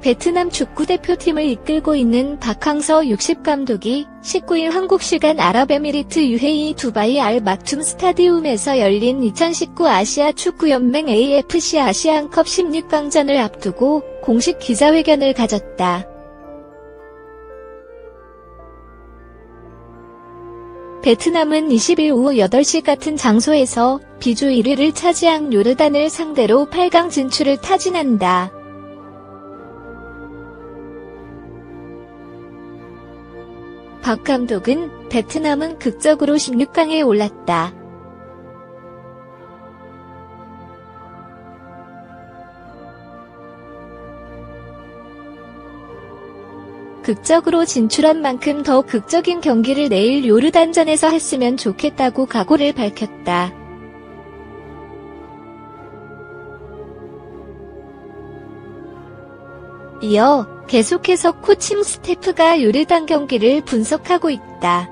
베트남 축구대표팀을 이끌고 있는 박항서 60감독이 19일 한국 시간 아랍에미리트 UAE 두바이 알 막툼 스타디움에서 열린 2019 아시아 축구연맹 AFC 아시안컵 16강전을 앞두고 공식 기자회견을 가졌다. 베트남은 20일 오후 8시 같은 장소에서 비조 1위를 차지한 요르단을 상대로 8강 진출을 타진한다. 박 감독은 베트남은 극적으로 16강에 올랐다. 극적으로 진출한 만큼 더 극적인 경기를 내일 요르단전에서 했으면 좋겠다고 각오를 밝혔다. 이어 계속해서 코칭 스태프가 요르단 경기를 분석하고 있다.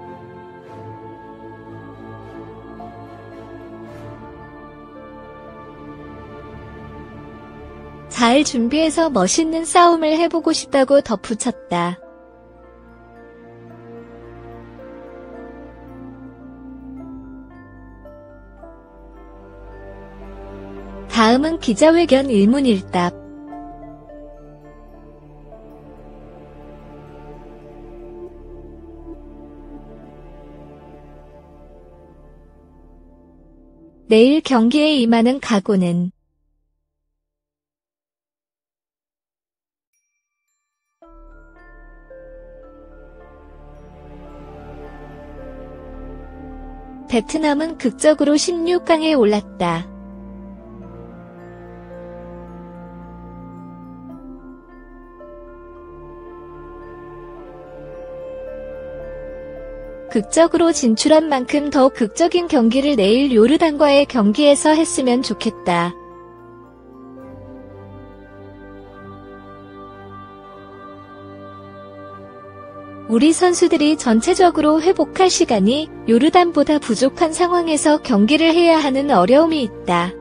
잘 준비해서 멋있는 싸움을 해보고 싶다고 덧붙였다. 다음은 기자회견 일문일답. 내일 경기에 임하는 각오는 베트남은 극적으로 16강에 올랐다. 극적으로 진출한 만큼 더 극적인 경기를 내일 요르단과의 경기에서 했으면 좋겠다. 우리 선수들이 전체적으로 회복할 시간이 요르단보다 부족한 상황에서 경기를 해야 하는 어려움이 있다.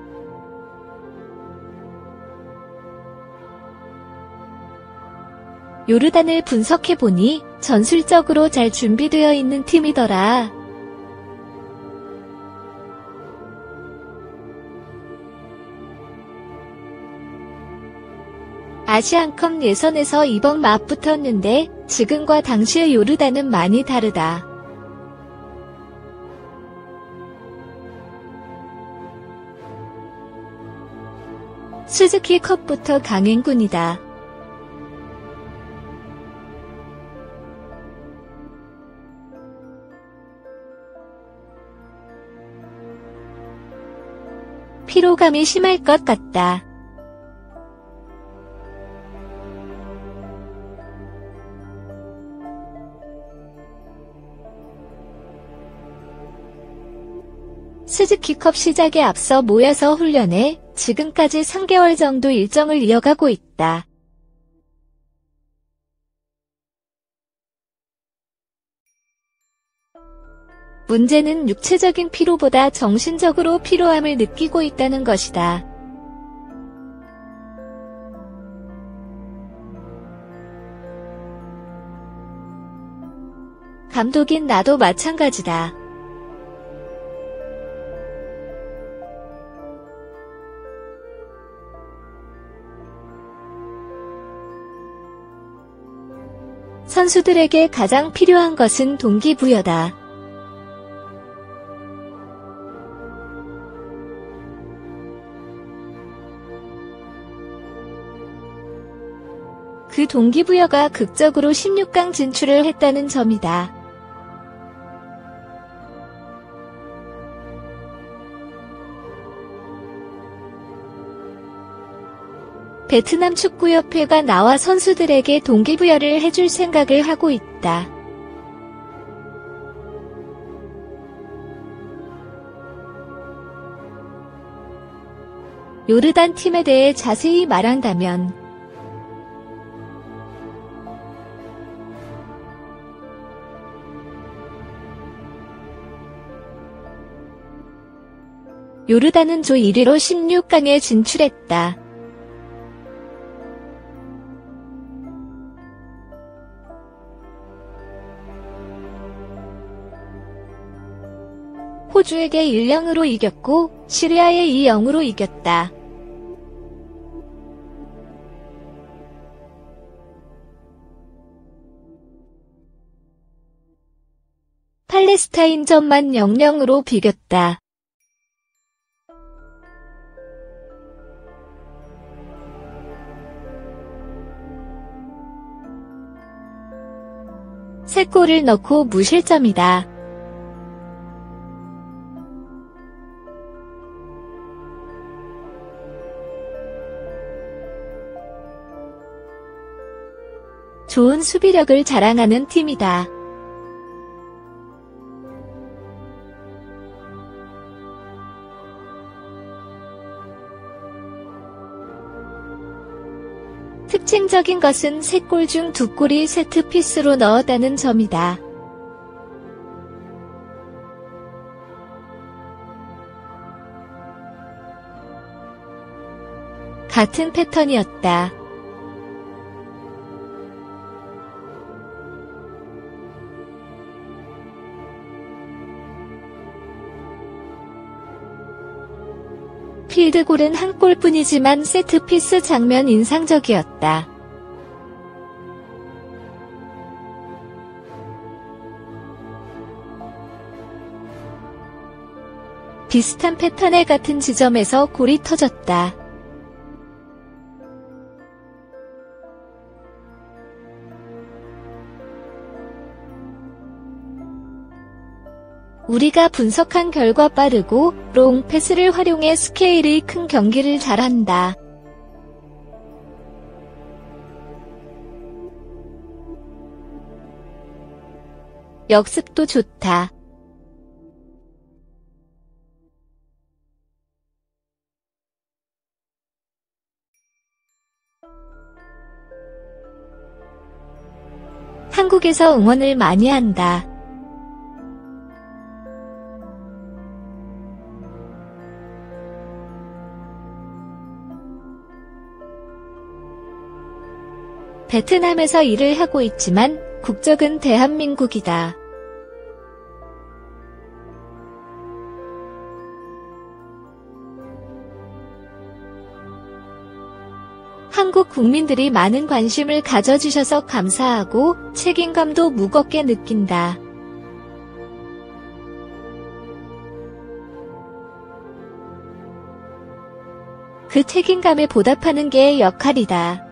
요르단을 분석해보니 전술적으로 잘 준비되어 있는 팀이더라. 아시안컵 예선에서 이번 맞붙었는데 지금과 당시의 요르단은 많이 다르다. 스즈키 컵부터 강행군이다. 피로감이 심할 것 같다. 스즈키컵 시작에 앞서 모여서 훈련해 지금까지 3개월 정도 일정을 이어가고 있다. 문제는 육체적인 피로보다 정신적으로 피로함을 느끼고 있다는 것이다. 감독인 나도 마찬가지다. 선수들에게 가장 필요한 것은 동기부여다. 동기부여가 극적으로 16강 진출을 했다는 점이다. 베트남 축구협회가 나와 선수들에게 동기부여를 해줄 생각을 하고 있다. 요르단 팀에 대해 자세히 말한다면 요르단은 조 1위로 16강에 진출했다. 호주에게 1령으로 이겼고 시리아에 2영으로 이겼다. 팔레스타인전만 0영으로 비겼다. 세 골을 넣고 무실점이다. 좋은 수비력을 자랑하는 팀이다. 특징적인 것은 3골 중 2골이 세트피스로 넣었다는 점이다. 같은 패턴이었다. 필드골은 한 골뿐이지만 세트피스 장면 인상적이었다. 비슷한 패턴의 같은 지점에서 골이 터졌다. 우리가 분석한 결과 빠르고 롱 패스를 활용해 스케일이 큰 경기를 잘한다. 역습도 좋다. 한국에서 응원을 많이 한다. 베트남에서 일을 하고 있지만 국적은 대한민국이다. 한국 국민들이 많은 관심을 가져주셔서 감사하고 책임감도 무겁게 느낀다. 그 책임감에 보답하는 게 역할이다.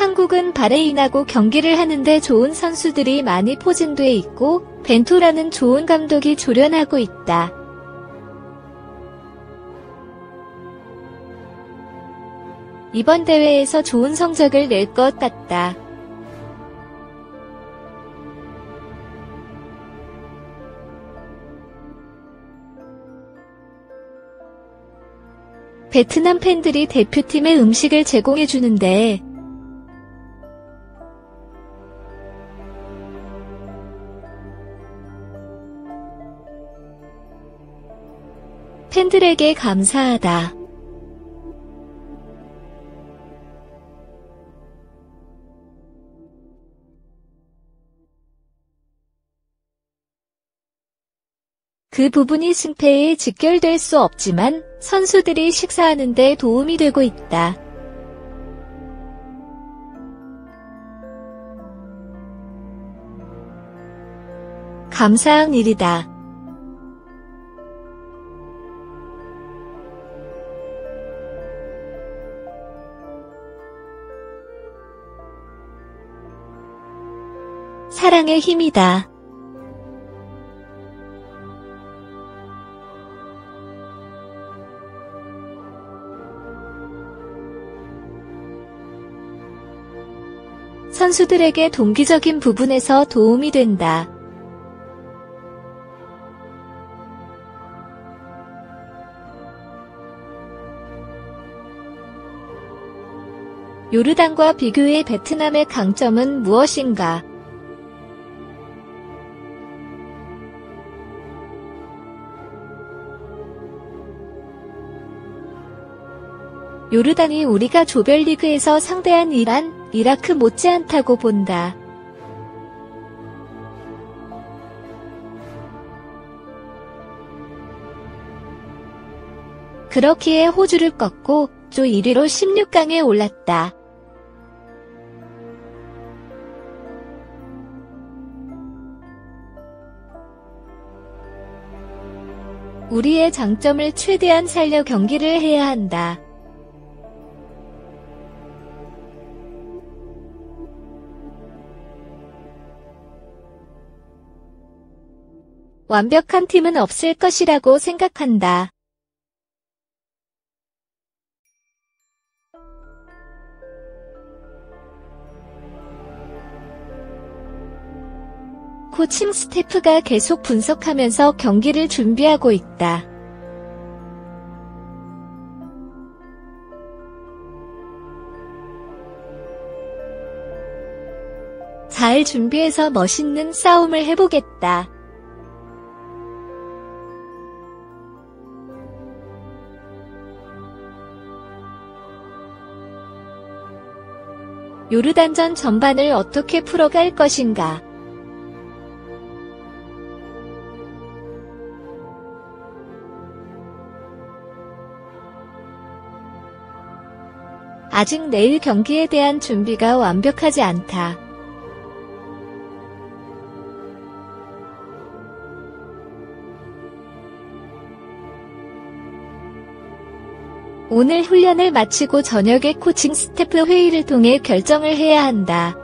한국은 바레인하고 경기를 하는데 좋은 선수들이 많이 포진돼 있고 벤토라는 좋은 감독이 조련하고 있다. 이번 대회에서 좋은 성적을 낼 것 같다. 베트남 팬들이 대표팀의 음식을 제공해주는데 팬들에게 감사하다. 그 부분이 승패에 직결될 수 없지만 선수들이 식사하는 데 도움이 되고 있다. 감사한 일이다. 사랑의 힘이다. 선수들에게 동기적인 부분에서 도움이 된다. 요르단과 비교해 베트남의 강점은 무엇인가? 요르단이 우리가 조별리그에서 상대한 이란, 이라크 못지않다고 본다. 그렇기에 호주를 꺾고 조 1위로 16강에 올랐다. 우리의 장점을 최대한 살려 경기를 해야 한다. 완벽한 팀은 없을 것이라고 생각한다. 코칭 스태프가 계속 분석하면서 경기를 준비하고 있다. 잘 준비해서 멋있는 싸움을 해보겠다. 요르단전 전반을 어떻게 풀어갈 것인가? 아직 내일 경기에 대한 준비가 완벽하지 않다. 오늘 훈련을 마치고 저녁에 코칭 스태프 회의를 통해 결정을 해야 한다.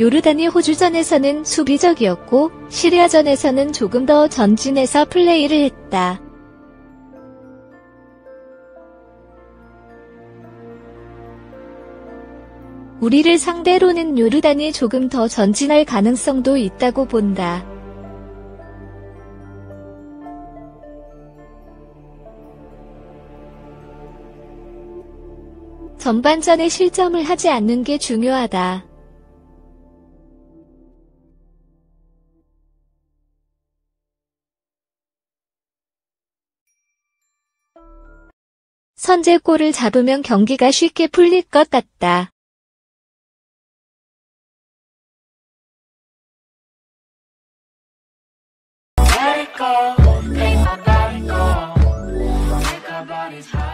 요르단이 호주전에서는 수비적이었고 시리아전에서는 조금 더 전진해서 플레이를 했다. 우리를 상대로는 요르단이 조금 더 전진할 가능성도 있다고 본다. 전반전에 실점을 하지 않는 게 중요하다. 선제골을 잡으면 경기가 쉽게 풀릴 것 같다. Take a body our bodies high.